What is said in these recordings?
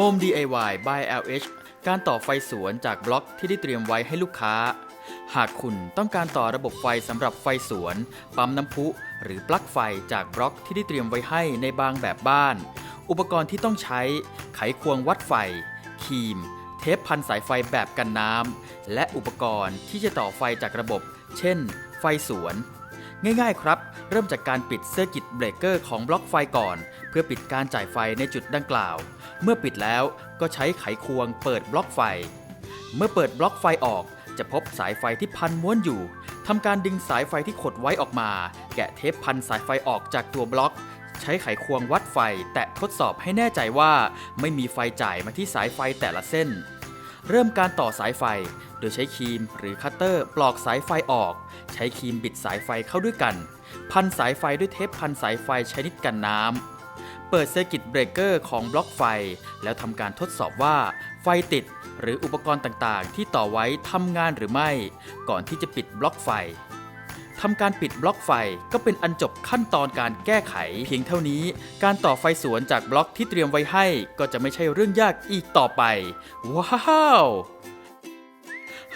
Home DIY by LH การต่อไฟสวนจากบล็อกที่ได้เตรียมไว้ให้ลูกค้า หากคุณต้องการต่อระบบไฟสำหรับไฟสวน ปั๊มน้ำพุ หรือปลั๊กไฟจากบล็อกที่ได้เตรียมไว้ให้ในบางแบบบ้าน อุปกรณ์ที่ต้องใช้ ไขควงวัดไฟ ครีม เทปพันสายไฟแบบกันน้ำและอุปกรณ์ที่จะต่อไฟจากระบบ เช่น ไฟสวน ง่ายๆครับ เริ่มจากการปิดเซอร์กิตเบรกเกอร์ของบล็อกไฟก่อน เพื่อปิดการจ่ายไฟในจุดดังกล่าว เมื่อปิดแล้วก็ใช้ไขควงเปิดบล็อกไฟ เมื่อเปิดบล็อกไฟออก จะพบสายไฟที่พันม้วนอยู่ทำการดึงสายไฟที่ขดไว้ออกมา แกะเทปพันสายไฟออกจากตัวบล็อก ใช้ไขควงวัดไฟ แตะทดสอบให้แน่ใจว่า ไม่มีไฟจ่ายมาที่สายไฟแต่ละเส้น เริ่มการต่อสายไฟ โดยใช้ครีมหรือคัตเตอร์ปลอกสายไฟออก ใช้ครีมบิดสายไฟเข้าด้วยกัน พันสายไฟด้วยเทปพันสายไฟชนิดกันน้ำ เปิดเซอร์กิตเบรกเกอร์ของบล็อกไฟ แล้วทำการทดสอบว่า ไฟติดหรืออุปกรณ์ต่างๆ ที่ต่อไว้ทำงานหรือไม่ ก่อนที่จะปิดบล็อกไฟำการปิดบล็อกไฟก็เป็นอันจบขั้นตอนการแก้ไข เพียงเท่านี้ การต่อไฟสวนจากบล็อกที่เตรียมไว้ให้ ก็จะไม่ใช่เรื่องยากอีกต่อไป ว้าว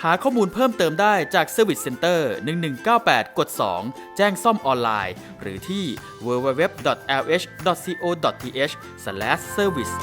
หาข้อมูลเพิ่มเติมได้จาก Service Center 1198 กด 2 แจ้งซ่อมออนไลน์ หรือที่ www.lh.co.th/service